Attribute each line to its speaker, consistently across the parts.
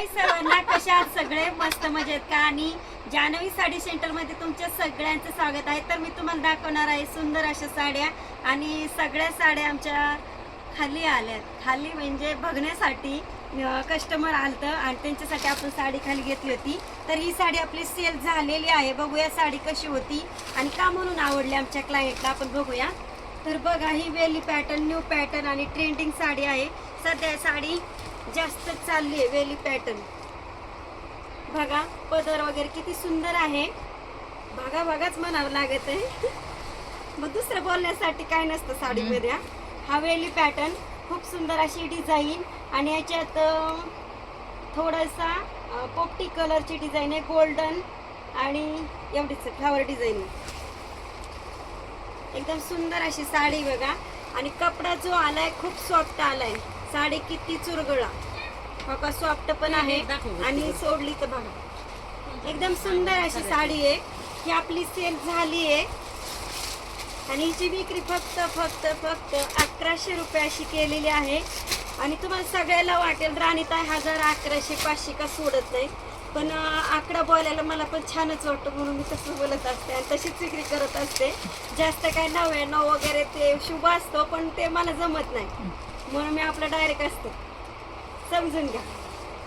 Speaker 1: सर्वांना कशा सगळे मस्त मजेत का? आणि जानवी साडी सेंटरमध्ये तुमच्या सगळ्यांचं स्वागत आहे. तर मी तुम्हाला दाखवणार आहे सुंदर अशा साड्या. आणि सगळ्या साड्या आमच्या खाली आल्यात. खाली म्हणजे बघण्यासाठी कस्टमर आलतं आणि त्यांच्यासाठी आपण साडी खाली घेतली होती. तर ही साडी आपली सेल झालेली आहे. बघूया साडी कशी होती आणि का म्हणून आवडली आमच्या क्लायंटला आपण बघूया. तर बघा ही वेली पॅटर्न न्यू पॅटर्न आणि ट्रेंडिंग साडी आहे. सध्या साडी जास्त चालली आहे वेली पॅटर्न बघा पदर वगैरे किती सुंदर आहे. बघा बघाच म्हणावं लागत आहे. मग दुसरं बोलण्यासाठी काय नसतं साडीमध्ये हा. हा वेली पॅटर्न खूप सुंदर अशी डिझाईन आणि याच्यात थोडासा पोपटी कलरची डिझाईन आहे गोल्डन आणि एवढीच फ्लावर डिझाईन एकदम सुंदर अशी साडी बघा. आणि कपडा जो आलाय खूप सॉफ्ट आलाय. साडी किती चुरगळा. बघा सॉफ्ट पण आहे आणि सोडली तर बघा. एकदम सुंदर अशी साडी आहे. ही आपली सेल झाली आहे. आणि हिची विक्री फक्त फक्त फक्त अकराशे रुपये अशी केलेली आहे. आणि तुम्हाला सगळ्याला वाटेल राणीताई हजार अकराशे पाचशे का सोडत नाही. पण आकडा बोलायला मला पण छानच वाटतं म्हणून मी तसं बोलत असते आणि तशीच विक्री करत असते. जास्त काय नव्याण्णव वगैरे ते शुभ असतो पण ते मला जमत नाही. म्हणून मी आपलं डायरेक्ट असते. समजून घ्या.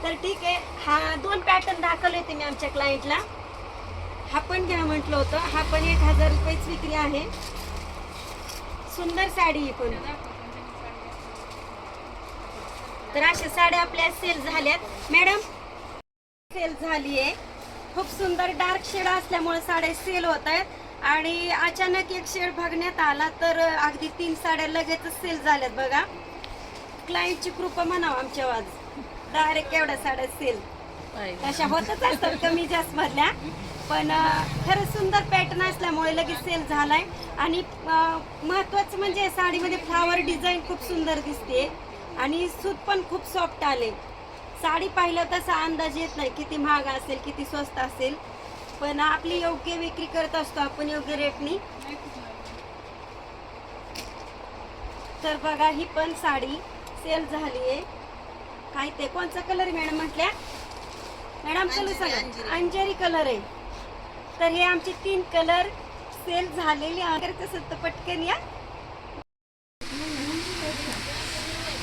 Speaker 1: तर ठीक आहे हा दोन पॅटर्न दाखवले होते मी आमच्या क्लायंटला हा पण घ्या म्हटलं होतं. हा पण एक हजार रुपयेच विक्री आहे. सुंदर साडी ही पण. तर अशा साड्या आपल्या सेल झाल्यात. मॅडम सेल झाली आहे. खूप सुंदर डार्क शेड असल्यामुळे साड्या सेल होत आहेत. आणि अचानक एक शेड बघण्यात आला तर अगदी तीन साड्या लगेचच सेल झाल्यात बघा. क्लायंटची कृपा म्हणावं आमच्या आज डायरेक्ट एवढ्या साड्या सेल तशा होतच असतात कमी जास्त मधल्या. पण अं, खरंच सुंदर पॅटर्न असल्यामुळे लगेच सेल झालाय. आणि महत्वाचं म्हणजे साडीमध्ये फ्लावर डिझाईन खूप सुंदर दिसते. आणि सूत पण खूप सॉफ्ट आले. साडी पाहिलं तसा अंदाज येत नाही किती महाग असेल किती स्वस्त असेल. पण आपली योग्य विक्री करत असतो आपण योग्य रेटनी तर बघा ही पण साडी. सेल झाली आहे. काय ते कोणचा कलर मॅडम म्हटल्या? मॅडम कलर सांगा. अंजरी कलर आहे. तर हे आमचे तीन कलर सेल झालेले आहे तसं तर पटकन या.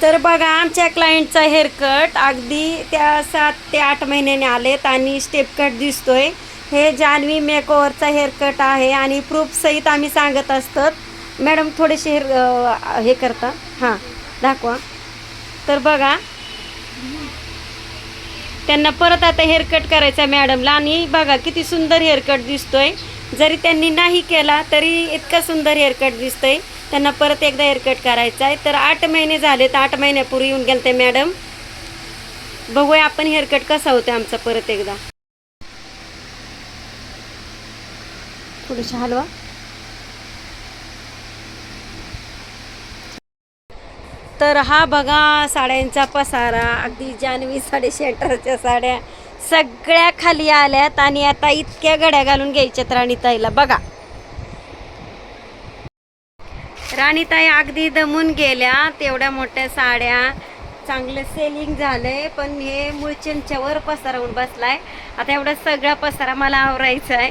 Speaker 1: तर बघा आमच्या क्लायंटचा हेअरकट अगदी त्या सात ते आठ महिन्याने आलेत आणि स्टेप कट दिसतोय. हे जान्हवी मेकओव्हरचा हेअरकट आहे आणि प्रूफ सहित आम्ही सांगत असतात. मॅडम थोडेसे हेअर हे करता. हां दाखवा. तर बघा. त्यांना परत आता हेअरकट करायचा मॅडमला आणि बघा किती सुंदर हेअरकट दिसतोय. जरी त्यांनी नाही केला तरी इतका सुंदर हेअरकट दिसतोय. त्यांना परत एकदा हेअरकट करायचा आहे. तर आठ महिने झाले तर आठ महिन्यापूर्वी येऊन गेलते ते मॅडम बघूया आपण हेअरकट कसा होता आमचा परत एकदा. थोडीशी हलवा. तर हा बघा साड्यांचा पसारा अगदी जानवी साडे सेंटरच्या साड्या सगळ्या खाली आल्यात आणि आता इतक्या गड्या घालून घ्यायच्यात राणीताईला. बघा. राणीताई अगदी दमून गेल्या तेवढ्या मोठ्या साड्या. चांगलं सेलिंग झालंय पण हे मुळचंदच्या वर पसारा होऊन बसलाय. आता एवढा सगळा पसारा मला आवरायचा आहे.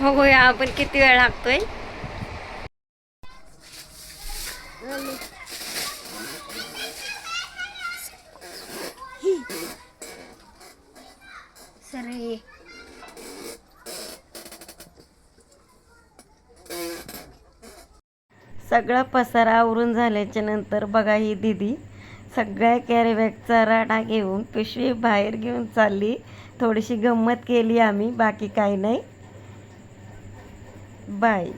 Speaker 1: बघूया आपण किती वेळ लागतोय. सरे सगळा पसारा आवरून झाल्याच्यानंतर बघा ही दिदी. सगळ्या कॅरीबॅगचा राडा घेऊन पिशवी बाहेर घेऊन चालली. थोडीशी गंमत केली आम्ही बाकी काही नाही. बाय.